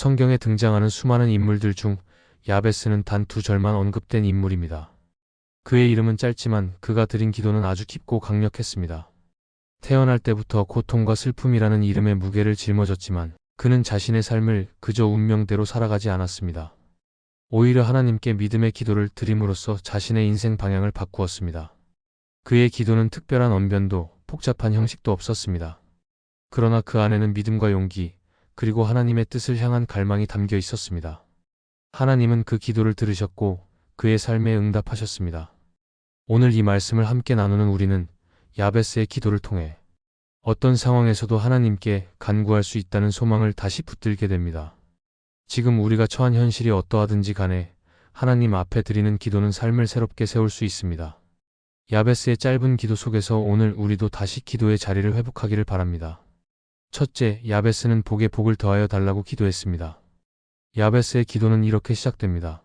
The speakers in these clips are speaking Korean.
성경에 등장하는 수많은 인물들 중 야베스는 단 두 절만 언급된 인물입니다. 그의 이름은 짧지만 그가 드린 기도는 아주 깊고 강력했습니다. 태어날 때부터 고통과 슬픔이라는 이름의 무게를 짊어졌지만 그는 자신의 삶을 그저 운명대로 살아가지 않았습니다. 오히려 하나님께 믿음의 기도를 드림으로써 자신의 인생 방향을 바꾸었습니다. 그의 기도는 특별한 언변도 복잡한 형식도 없었습니다. 그러나 그 안에는 믿음과 용기, 그리고 하나님의 뜻을 향한 갈망이 담겨 있었습니다. 하나님은 그 기도를 들으셨고 그의 삶에 응답하셨습니다. 오늘 이 말씀을 함께 나누는 우리는 야베스의 기도를 통해 어떤 상황에서도 하나님께 간구할 수 있다는 소망을 다시 붙들게 됩니다. 지금 우리가 처한 현실이 어떠하든지 간에 하나님 앞에 드리는 기도는 삶을 새롭게 세울 수 있습니다. 야베스의 짧은 기도 속에서 오늘 우리도 다시 기도의 자리를 회복하기를 바랍니다. 첫째, 야베스는 복에 복을 더하여 달라고 기도했습니다. 야베스의 기도는 이렇게 시작됩니다.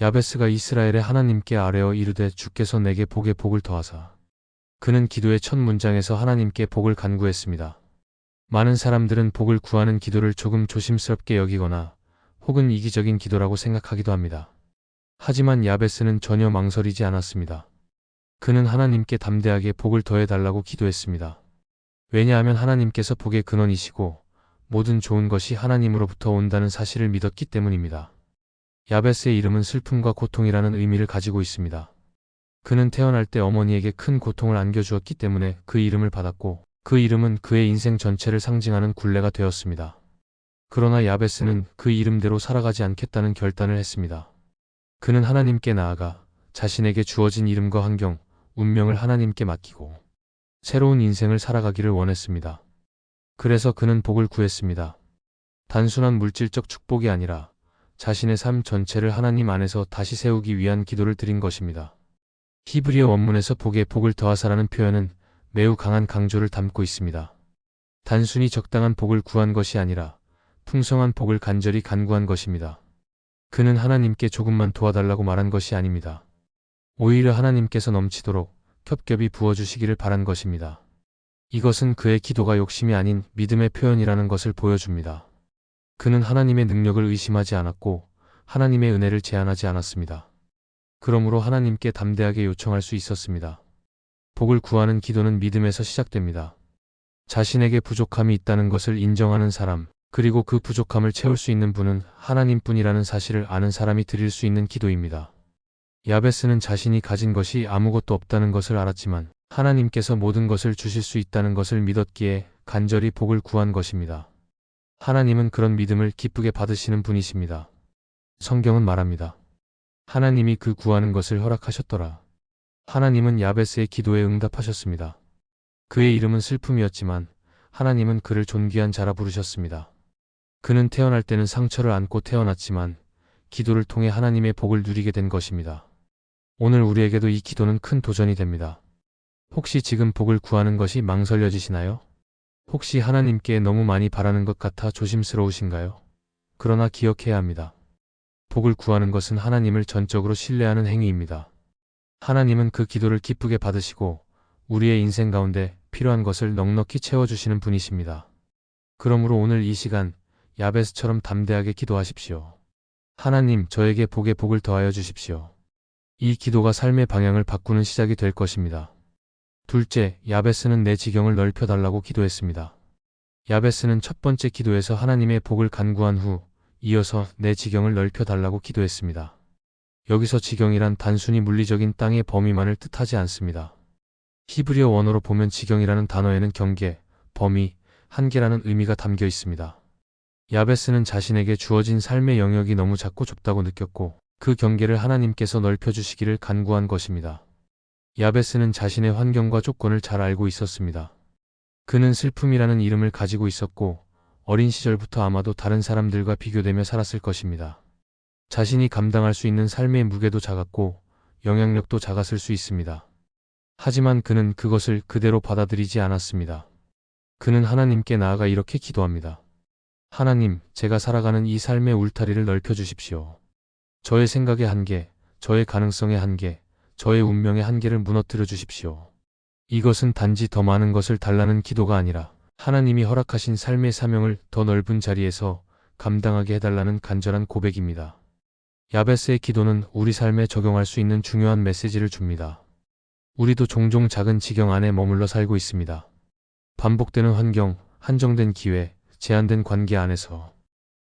야베스가 이스라엘의 하나님께 아뢰어 이르되 주께서 내게 복에 복을 더하사. 그는 기도의 첫 문장에서 하나님께 복을 간구했습니다. 많은 사람들은 복을 구하는 기도를 조금 조심스럽게 여기거나 혹은 이기적인 기도라고 생각하기도 합니다. 하지만 야베스는 전혀 망설이지 않았습니다. 그는 하나님께 담대하게 복을 더해달라고 기도했습니다. 왜냐하면 하나님께서 복의 근원이시고 모든 좋은 것이 하나님으로부터 온다는 사실을 믿었기 때문입니다. 야베스의 이름은 슬픔과 고통이라는 의미를 가지고 있습니다. 그는 태어날 때 어머니에게 큰 고통을 안겨주었기 때문에 그 이름을 받았고 그 이름은 그의 인생 전체를 상징하는 굴레가 되었습니다. 그러나 야베스는 그 이름대로 살아가지 않겠다는 결단을 했습니다. 그는 하나님께 나아가 자신에게 주어진 이름과 환경, 운명을 하나님께 맡기고 새로운 인생을 살아가기를 원했습니다. 그래서 그는 복을 구했습니다. 단순한 물질적 축복이 아니라 자신의 삶 전체를 하나님 안에서 다시 세우기 위한 기도를 드린 것입니다. 히브리어 원문에서 복에 복을 더하사라는 표현은 매우 강한 강조를 담고 있습니다. 단순히 적당한 복을 구한 것이 아니라 풍성한 복을 간절히 간구한 것입니다. 그는 하나님께 조금만 도와달라고 말한 것이 아닙니다. 오히려 하나님께서 넘치도록 겹겹이 부어주시기를 바란 것입니다. 이것은 그의 기도가 욕심이 아닌 믿음의 표현이라는 것을 보여줍니다. 그는 하나님의 능력을 의심하지 않았고 하나님의 은혜를 제한하지 않았습니다. 그러므로 하나님께 담대하게 요청할 수 있었습니다. 복을 구하는 기도는 믿음에서 시작됩니다. 자신에게 부족함이 있다는 것을 인정하는 사람, 그리고 그 부족함을 채울 수 있는 분은 하나님뿐이라는 사실을 아는 사람이 드릴 수 있는 기도입니다. 야베스는 자신이 가진 것이 아무것도 없다는 것을 알았지만 하나님께서 모든 것을 주실 수 있다는 것을 믿었기에 간절히 복을 구한 것입니다. 하나님은 그런 믿음을 기쁘게 받으시는 분이십니다. 성경은 말합니다. 하나님이 그 구하는 것을 허락하셨더라. 하나님은 야베스의 기도에 응답하셨습니다. 그의 이름은 슬픔이었지만 하나님은 그를 존귀한 자라 부르셨습니다. 그는 태어날 때는 상처를 안고 태어났지만 기도를 통해 하나님의 복을 누리게 된 것입니다. 오늘 우리에게도 이 기도는 큰 도전이 됩니다. 혹시 지금 복을 구하는 것이 망설여지시나요? 혹시 하나님께 너무 많이 바라는 것 같아 조심스러우신가요? 그러나 기억해야 합니다. 복을 구하는 것은 하나님을 전적으로 신뢰하는 행위입니다. 하나님은 그 기도를 기쁘게 받으시고 우리의 인생 가운데 필요한 것을 넉넉히 채워주시는 분이십니다. 그러므로 오늘 이 시간 야베스처럼 담대하게 기도하십시오. 하나님, 저에게 복에 복을 더하여 주십시오. 이 기도가 삶의 방향을 바꾸는 시작이 될 것입니다. 둘째, 야베스는 내 지경을 넓혀달라고 기도했습니다. 야베스는 첫 번째 기도에서 하나님의 복을 간구한 후 이어서 내 지경을 넓혀달라고 기도했습니다. 여기서 지경이란 단순히 물리적인 땅의 범위만을 뜻하지 않습니다. 히브리어 원어로 보면 지경이라는 단어에는 경계, 범위, 한계라는 의미가 담겨 있습니다. 야베스는 자신에게 주어진 삶의 영역이 너무 작고 좁다고 느꼈고 그 경계를 하나님께서 넓혀주시기를 간구한 것입니다. 야베스는 자신의 환경과 조건을 잘 알고 있었습니다. 그는 슬픔이라는 이름을 가지고 있었고 어린 시절부터 아마도 다른 사람들과 비교되며 살았을 것입니다. 자신이 감당할 수 있는 삶의 무게도 작았고 영향력도 작았을 수 있습니다. 하지만 그는 그것을 그대로 받아들이지 않았습니다. 그는 하나님께 나아가 이렇게 기도합니다. 하나님, 제가 살아가는 이 삶의 울타리를 넓혀주십시오. 저의 생각의 한계, 저의 가능성의 한계, 저의 운명의 한계를 무너뜨려 주십시오. 이것은 단지 더 많은 것을 달라는 기도가 아니라 하나님이 허락하신 삶의 사명을 더 넓은 자리에서 감당하게 해달라는 간절한 고백입니다. 야베스의 기도는 우리 삶에 적용할 수 있는 중요한 메시지를 줍니다. 우리도 종종 작은 지경 안에 머물러 살고 있습니다. 반복되는 환경, 한정된 기회, 제한된 관계 안에서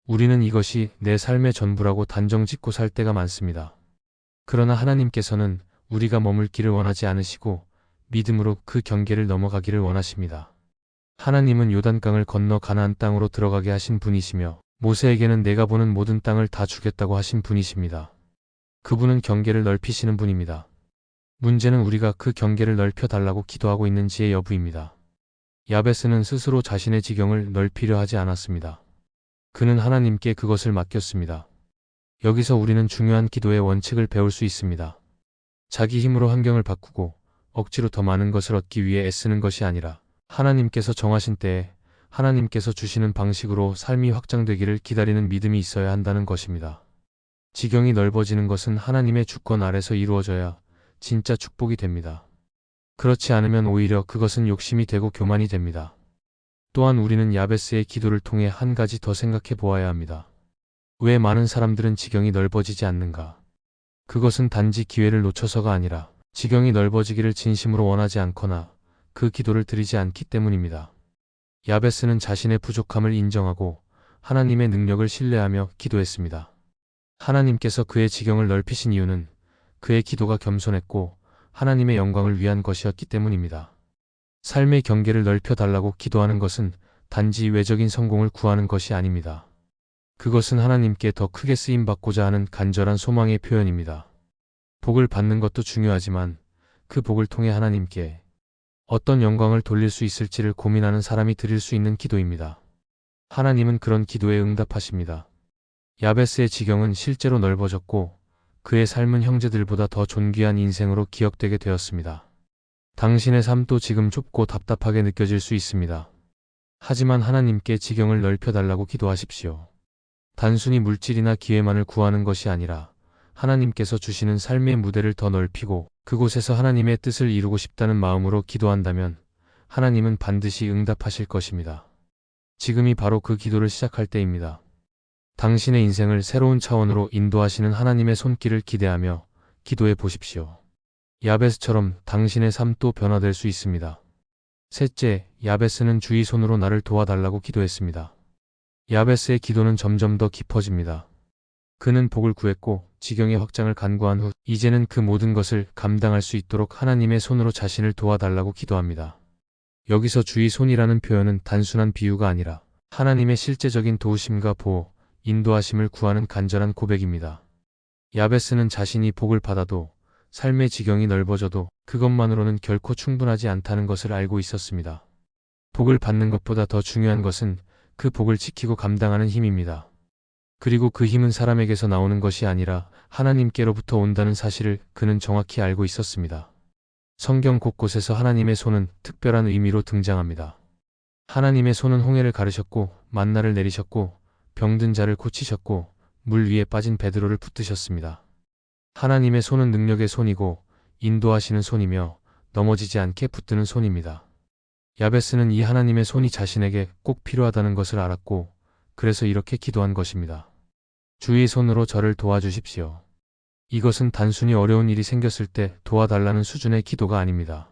우리는 이것이 내 삶의 전부라고 단정 짓고 살 때가 많습니다. 그러나 하나님께서는 우리가 머물기를 원하지 않으시고 믿음으로 그 경계를 넘어가기를 원하십니다. 하나님은 요단강을 건너 가나안 땅으로 들어가게 하신 분이시며 모세에게는 내가 보는 모든 땅을 다 주겠다고 하신 분이십니다. 그분은 경계를 넓히시는 분입니다. 문제는 우리가 그 경계를 넓혀 달라고 기도하고 있는지의 여부입니다. 야베스는 스스로 자신의 지경을 넓히려 하지 않았습니다. 그는 하나님께 그것을 맡겼습니다. 여기서 우리는 중요한 기도의 원칙을 배울 수 있습니다. 자기 힘으로 환경을 바꾸고 억지로 더 많은 것을 얻기 위해 애쓰는 것이 아니라 하나님께서 정하신 때에 하나님께서 주시는 방식으로 삶이 확장되기를 기다리는 믿음이 있어야 한다는 것입니다. 지경이 넓어지는 것은 하나님의 주권 아래서 이루어져야 진짜 축복이 됩니다. 그렇지 않으면 오히려 그것은 욕심이 되고 교만이 됩니다. 또한 우리는 야베스의 기도를 통해 한 가지 더 생각해 보아야 합니다. 왜 많은 사람들은 지경이 넓어지지 않는가? 그것은 단지 기회를 놓쳐서가 아니라 지경이 넓어지기를 진심으로 원하지 않거나 그 기도를 드리지 않기 때문입니다. 야베스는 자신의 부족함을 인정하고 하나님의 능력을 신뢰하며 기도했습니다. 하나님께서 그의 지경을 넓히신 이유는 그의 기도가 겸손했고 하나님의 영광을 위한 것이었기 때문입니다. 삶의 경계를 넓혀 달라고 기도하는 것은 단지 외적인 성공을 구하는 것이 아닙니다. 그것은 하나님께 더 크게 쓰임 받고자 하는 간절한 소망의 표현입니다. 복을 받는 것도 중요하지만 그 복을 통해 하나님께 어떤 영광을 돌릴 수 있을지를 고민하는 사람이 드릴 수 있는 기도입니다. 하나님은 그런 기도에 응답하십니다. 야베스의 지경은 실제로 넓어졌고 그의 삶은 형제들보다 더 존귀한 인생으로 기억되게 되었습니다. 당신의 삶도 지금 좁고 답답하게 느껴질 수 있습니다. 하지만 하나님께 지경을 넓혀달라고 기도하십시오. 단순히 물질이나 기회만을 구하는 것이 아니라 하나님께서 주시는 삶의 무대를 더 넓히고 그곳에서 하나님의 뜻을 이루고 싶다는 마음으로 기도한다면 하나님은 반드시 응답하실 것입니다. 지금이 바로 그 기도를 시작할 때입니다. 당신의 인생을 새로운 차원으로 인도하시는 하나님의 손길을 기대하며 기도해 보십시오. 야베스처럼 당신의 삶도 변화될 수 있습니다. 셋째, 야베스는 주의 손으로 나를 도와달라고 기도했습니다. 야베스의 기도는 점점 더 깊어집니다. 그는 복을 구했고 지경의 확장을 간구한 후 이제는 그 모든 것을 감당할 수 있도록 하나님의 손으로 자신을 도와달라고 기도합니다. 여기서 주의 손이라는 표현은 단순한 비유가 아니라 하나님의 실제적인 도우심과 보호, 인도하심을 구하는 간절한 고백입니다. 야베스는 자신이 복을 받아도 삶의 지경이 넓어져도 그것만으로는 결코 충분하지 않다는 것을 알고 있었습니다. 복을 받는 것보다 더 중요한 것은 그 복을 지키고 감당하는 힘입니다. 그리고 그 힘은 사람에게서 나오는 것이 아니라 하나님께로부터 온다는 사실을 그는 정확히 알고 있었습니다. 성경 곳곳에서 하나님의 손은 특별한 의미로 등장합니다. 하나님의 손은 홍해를 가르셨고 만나를 내리셨고 병든 자를 고치셨고 물 위에 빠진 베드로를 붙드셨습니다. 하나님의 손은 능력의 손이고 인도하시는 손이며 넘어지지 않게 붙드는 손입니다. 야베스는 이 하나님의 손이 자신에게 꼭 필요하다는 것을 알았고 그래서 이렇게 기도한 것입니다. 주의 손으로 저를 도와주십시오. 이것은 단순히 어려운 일이 생겼을 때 도와달라는 수준의 기도가 아닙니다.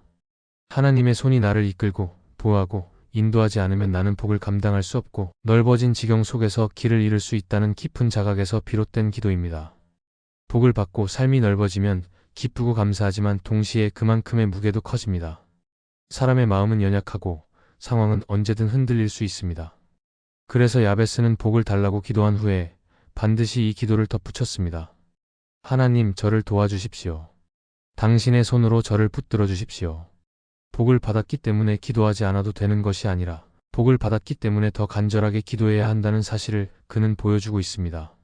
하나님의 손이 나를 이끌고 보호하고 인도하지 않으면 나는 복을 감당할 수 없고 넓어진 지경 속에서 길을 잃을 수 있다는 깊은 자각에서 비롯된 기도입니다. 복을 받고 삶이 넓어지면 기쁘고 감사하지만 동시에 그만큼의 무게도 커집니다. 사람의 마음은 연약하고 상황은 언제든 흔들릴 수 있습니다. 그래서 야베스는 복을 달라고 기도한 후에 반드시 이 기도를 덧붙였습니다. 하나님 저를 도와주십시오. 당신의 손으로 저를 붙들어 주십시오. 복을 받았기 때문에 기도하지 않아도 되는 것이 아니라 복을 받았기 때문에 더 간절하게 기도해야 한다는 사실을 그는 보여주고 있습니다.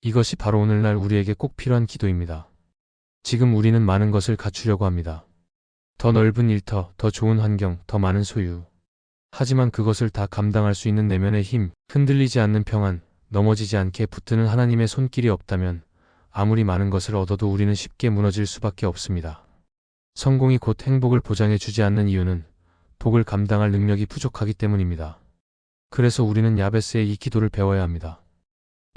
이것이 바로 오늘날 우리에게 꼭 필요한 기도입니다. 지금 우리는 많은 것을 갖추려고 합니다. 더 넓은 일터, 더 좋은 환경, 더 많은 소유. 하지만 그것을 다 감당할 수 있는 내면의 힘, 흔들리지 않는 평안, 넘어지지 않게 붙드는 하나님의 손길이 없다면 아무리 많은 것을 얻어도 우리는 쉽게 무너질 수밖에 없습니다. 성공이 곧 행복을 보장해 주지 않는 이유는 복을 감당할 능력이 부족하기 때문입니다. 그래서 우리는 야베스의 이 기도를 배워야 합니다.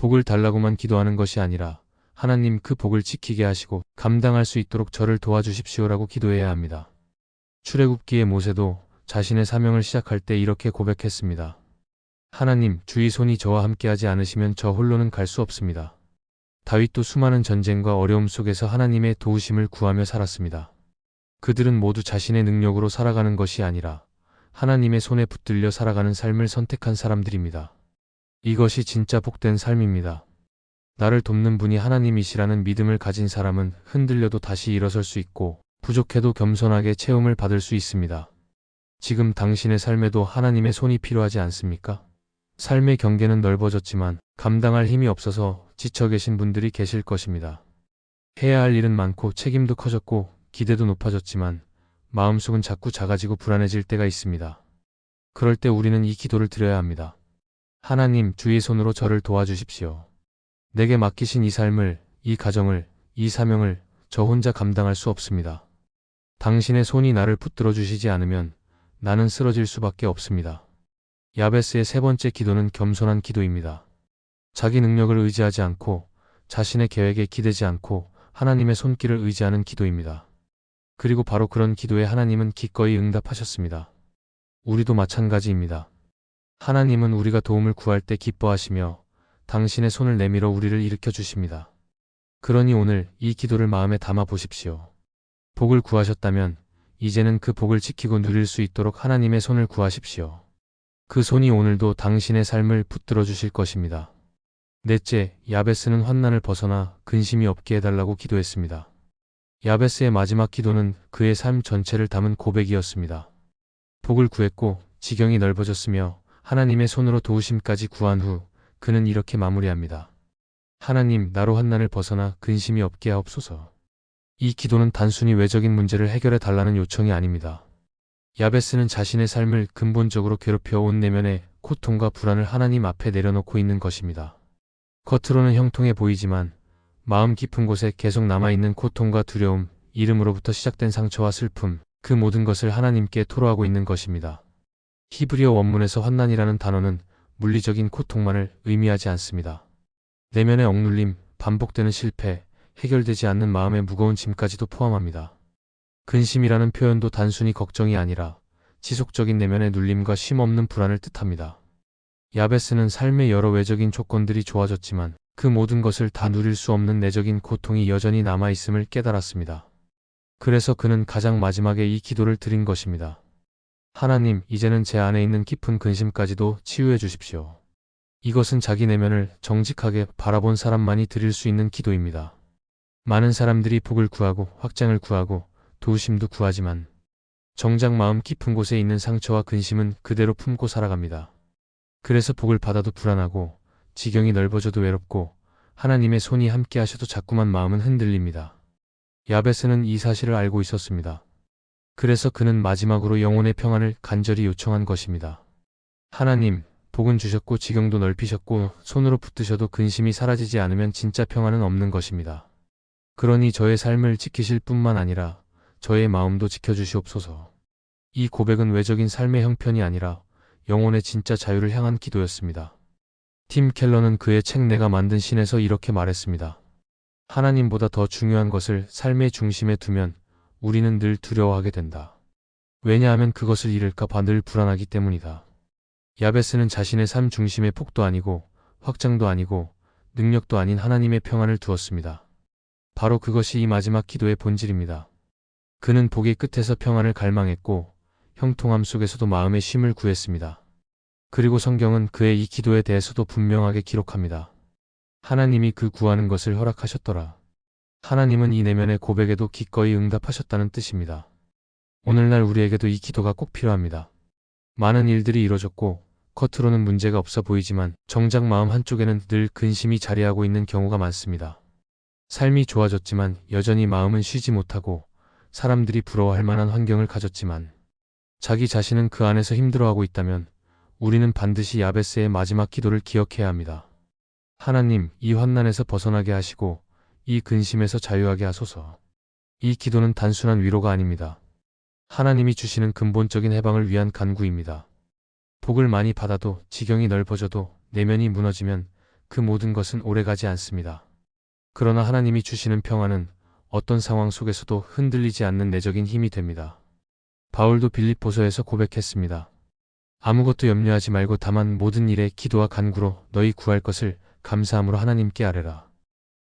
복을 달라고만 기도하는 것이 아니라 하나님 그 복을 지키게 하시고 감당할 수 있도록 저를 도와주십시오라고 기도해야 합니다. 출애굽기의 모세도 자신의 사명을 시작할 때 이렇게 고백했습니다. 하나님, 주의 손이 저와 함께하지 않으시면 저 홀로는 갈 수 없습니다. 다윗도 수많은 전쟁과 어려움 속에서 하나님의 도우심을 구하며 살았습니다. 그들은 모두 자신의 능력으로 살아가는 것이 아니라 하나님의 손에 붙들려 살아가는 삶을 선택한 사람들입니다. 이것이 진짜 복된 삶입니다. 나를 돕는 분이 하나님이시라는 믿음을 가진 사람은 흔들려도 다시 일어설 수 있고 부족해도 겸손하게 채움을 받을 수 있습니다. 지금 당신의 삶에도 하나님의 손이 필요하지 않습니까? 삶의 경계는 넓어졌지만 감당할 힘이 없어서 지쳐 계신 분들이 계실 것입니다. 해야 할 일은 많고 책임도 커졌고 기대도 높아졌지만 마음속은 자꾸 작아지고 불안해질 때가 있습니다. 그럴 때 우리는 이 기도를 드려야 합니다. 하나님, 주의 손으로 저를 도와주십시오. 내게 맡기신 이 삶을, 이 가정을, 이 사명을 저 혼자 감당할 수 없습니다. 당신의 손이 나를 붙들어 주시지 않으면 나는 쓰러질 수밖에 없습니다. 야베스의 세 번째 기도는 겸손한 기도입니다. 자기 능력을 의지하지 않고 자신의 계획에 기대지 않고 하나님의 손길을 의지하는 기도입니다. 그리고 바로 그런 기도에 하나님은 기꺼이 응답하셨습니다. 우리도 마찬가지입니다. 하나님은 우리가 도움을 구할 때 기뻐하시며 당신의 손을 내밀어 우리를 일으켜 주십니다. 그러니 오늘 이 기도를 마음에 담아 보십시오. 복을 구하셨다면 이제는 그 복을 지키고 누릴 수 있도록 하나님의 손을 구하십시오. 그 손이 오늘도 당신의 삶을 붙들어 주실 것입니다. 넷째, 야베스는 환난을 벗어나 근심이 없게 해달라고 기도했습니다. 야베스의 마지막 기도는 그의 삶 전체를 담은 고백이었습니다. 복을 구했고 지경이 넓어졌으며 하나님의 손으로 도우심까지 구한 후 그는 이렇게 마무리합니다. 하나님, 나로 환난을 벗어나 근심이 없게 하옵소서. 이 기도는 단순히 외적인 문제를 해결해 달라는 요청이 아닙니다. 야베스는 자신의 삶을 근본적으로 괴롭혀 온 내면의 고통과 불안을 하나님 앞에 내려놓고 있는 것입니다. 겉으로는 형통해 보이지만 마음 깊은 곳에 계속 남아있는 고통과 두려움, 이름으로부터 시작된 상처와 슬픔, 그 모든 것을 하나님께 토로하고 있는 것입니다. 히브리어 원문에서 환난이라는 단어는 물리적인 고통만을 의미하지 않습니다. 내면의 억눌림, 반복되는 실패, 해결되지 않는 마음의 무거운 짐까지도 포함합니다. 근심이라는 표현도 단순히 걱정이 아니라 지속적인 내면의 눌림과 쉼없는 불안을 뜻합니다. 야베스는 삶의 여러 외적인 조건들이 좋아졌지만 그 모든 것을 다 누릴 수 없는 내적인 고통이 여전히 남아있음을 깨달았습니다. 그래서 그는 가장 마지막에 이 기도를 드린 것입니다. 하나님, 이제는 제 안에 있는 깊은 근심까지도 치유해 주십시오. 이것은 자기 내면을 정직하게 바라본 사람만이 드릴 수 있는 기도입니다. 많은 사람들이 복을 구하고 확장을 구하고 도우심도 구하지만 정작 마음 깊은 곳에 있는 상처와 근심은 그대로 품고 살아갑니다. 그래서 복을 받아도 불안하고 지경이 넓어져도 외롭고 하나님의 손이 함께 하셔도 자꾸만 마음은 흔들립니다. 야베스는 이 사실을 알고 있었습니다. 그래서 그는 마지막으로 영혼의 평안을 간절히 요청한 것입니다. 하나님, 복은 주셨고 지경도 넓히셨고 손으로 붙드셔도 근심이 사라지지 않으면 진짜 평안은 없는 것입니다. 그러니 저의 삶을 지키실 뿐만 아니라 저의 마음도 지켜주시옵소서. 이 고백은 외적인 삶의 형편이 아니라 영혼의 진짜 자유를 향한 기도였습니다. 팀 켈러는 그의 책 내가 만든 신에서 이렇게 말했습니다. 하나님보다 더 중요한 것을 삶의 중심에 두면 우리는 늘 두려워하게 된다. 왜냐하면 그것을 잃을까 봐 늘 불안하기 때문이다. 야베스는 자신의 삶 중심에 폭도 아니고 확장도 아니고 능력도 아닌 하나님의 평안을 두었습니다. 바로 그것이 이 마지막 기도의 본질입니다. 그는 복의 끝에서 평안을 갈망했고 형통함 속에서도 마음의 쉼을 구했습니다. 그리고 성경은 그의 이 기도에 대해서도 분명하게 기록합니다. 하나님이 그 구하는 것을 허락하셨더라. 하나님은 이 내면의 고백에도 기꺼이 응답하셨다는 뜻입니다. 오늘날 우리에게도 이 기도가 꼭 필요합니다. 많은 일들이 이뤄졌고 겉으로는 문제가 없어 보이지만 정작 마음 한쪽에는 늘 근심이 자리하고 있는 경우가 많습니다. 삶이 좋아졌지만 여전히 마음은 쉬지 못하고 사람들이 부러워할 만한 환경을 가졌지만 자기 자신은 그 안에서 힘들어하고 있다면 우리는 반드시 야베스의 마지막 기도를 기억해야 합니다. 하나님, 이 환난에서 벗어나게 하시고 이 근심에서 자유하게 하소서. 이 기도는 단순한 위로가 아닙니다. 하나님이 주시는 근본적인 해방을 위한 간구입니다. 복을 많이 받아도 지경이 넓어져도 내면이 무너지면 그 모든 것은 오래가지 않습니다. 그러나 하나님이 주시는 평안은 어떤 상황 속에서도 흔들리지 않는 내적인 힘이 됩니다. 바울도 빌립보서에서 고백했습니다. 아무것도 염려하지 말고 다만 모든 일에 기도와 간구로 너희 구할 것을 감사함으로 하나님께 아뢰라.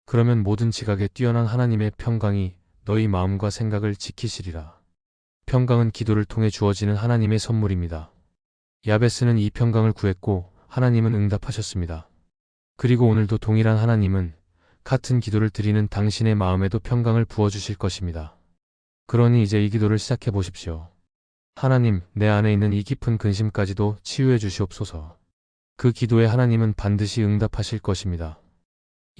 그러면 모든 지각에 뛰어난 하나님의 평강이 너희 마음과 생각을 지키시리라. 평강은 기도를 통해 주어지는 하나님의 선물입니다. 야베스는 이 평강을 구했고 하나님은 응답하셨습니다. 그리고 오늘도 동일한 하나님은 같은 기도를 드리는 당신의 마음에도 평강을 부어주실 것입니다. 그러니 이제 이 기도를 시작해 보십시오. 하나님, 내 안에 있는 이 깊은 근심까지도 치유해 주시옵소서. 그 기도에 하나님은 반드시 응답하실 것입니다.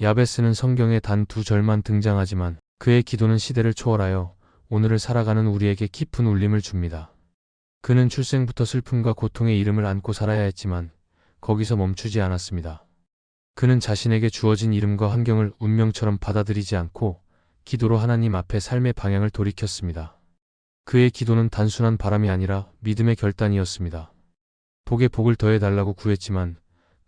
야베스는 성경에 단 두 절만 등장하지만 그의 기도는 시대를 초월하여 오늘을 살아가는 우리에게 깊은 울림을 줍니다. 그는 출생부터 슬픔과 고통의 이름을 안고 살아야 했지만 거기서 멈추지 않았습니다. 그는 자신에게 주어진 이름과 환경을 운명처럼 받아들이지 않고 기도로 하나님 앞에 삶의 방향을 돌이켰습니다. 그의 기도는 단순한 바람이 아니라 믿음의 결단이었습니다. 복에 복을 더해달라고 구했지만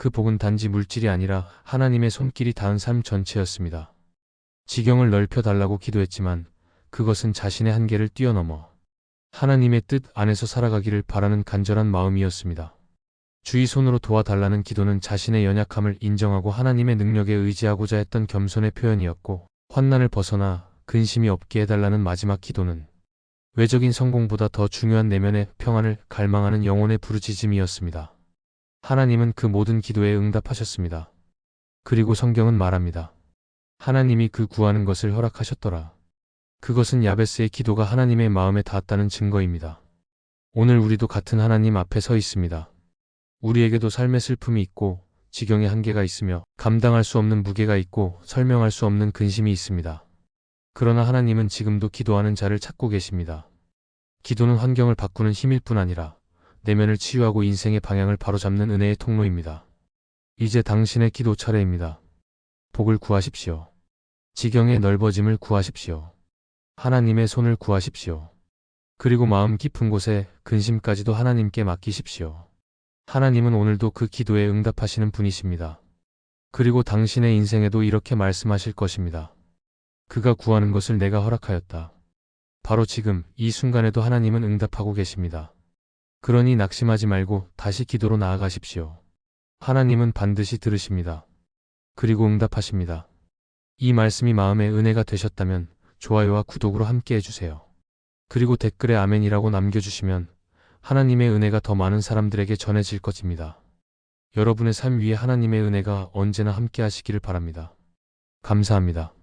그 복은 단지 물질이 아니라 하나님의 손길이 닿은 삶 전체였습니다. 지경을 넓혀달라고 기도했지만 그것은 자신의 한계를 뛰어넘어 하나님의 뜻 안에서 살아가기를 바라는 간절한 마음이었습니다. 주의 손으로 도와달라는 기도는 자신의 연약함을 인정하고 하나님의 능력에 의지하고자 했던 겸손의 표현이었고 환난을 벗어나 근심이 없게 해달라는 마지막 기도는 외적인 성공보다 더 중요한 내면의 평안을 갈망하는 영혼의 부르짖음이었습니다. 하나님은 그 모든 기도에 응답하셨습니다. 그리고 성경은 말합니다. 하나님이 그 구하는 것을 허락하셨더라. 그것은 야베스의 기도가 하나님의 마음에 닿았다는 증거입니다. 오늘 우리도 같은 하나님 앞에 서 있습니다. 우리에게도 삶의 슬픔이 있고 지경의 한계가 있으며 감당할 수 없는 무게가 있고 설명할 수 없는 근심이 있습니다. 그러나 하나님은 지금도 기도하는 자를 찾고 계십니다. 기도는 환경을 바꾸는 힘일 뿐 아니라 내면을 치유하고 인생의 방향을 바로잡는 은혜의 통로입니다. 이제 당신의 기도 차례입니다. 복을 구하십시오. 지경의 넓어짐을 구하십시오. 하나님의 손을 구하십시오. 그리고 마음 깊은 곳에 근심까지도 하나님께 맡기십시오. 하나님은 오늘도 그 기도에 응답하시는 분이십니다. 그리고 당신의 인생에도 이렇게 말씀하실 것입니다. 그가 구하는 것을 내가 허락하였다. 바로 지금 이 순간에도 하나님은 응답하고 계십니다. 그러니 낙심하지 말고 다시 기도로 나아가십시오. 하나님은 반드시 들으십니다. 그리고 응답하십니다. 이 말씀이 마음의 은혜가 되셨다면 좋아요와 구독으로 함께 해주세요. 그리고 댓글에 아멘이라고 남겨주시면 하나님의 은혜가 더 많은 사람들에게 전해질 것입니다. 여러분의 삶 위에 하나님의 은혜가 언제나 함께 하시기를 바랍니다. 감사합니다.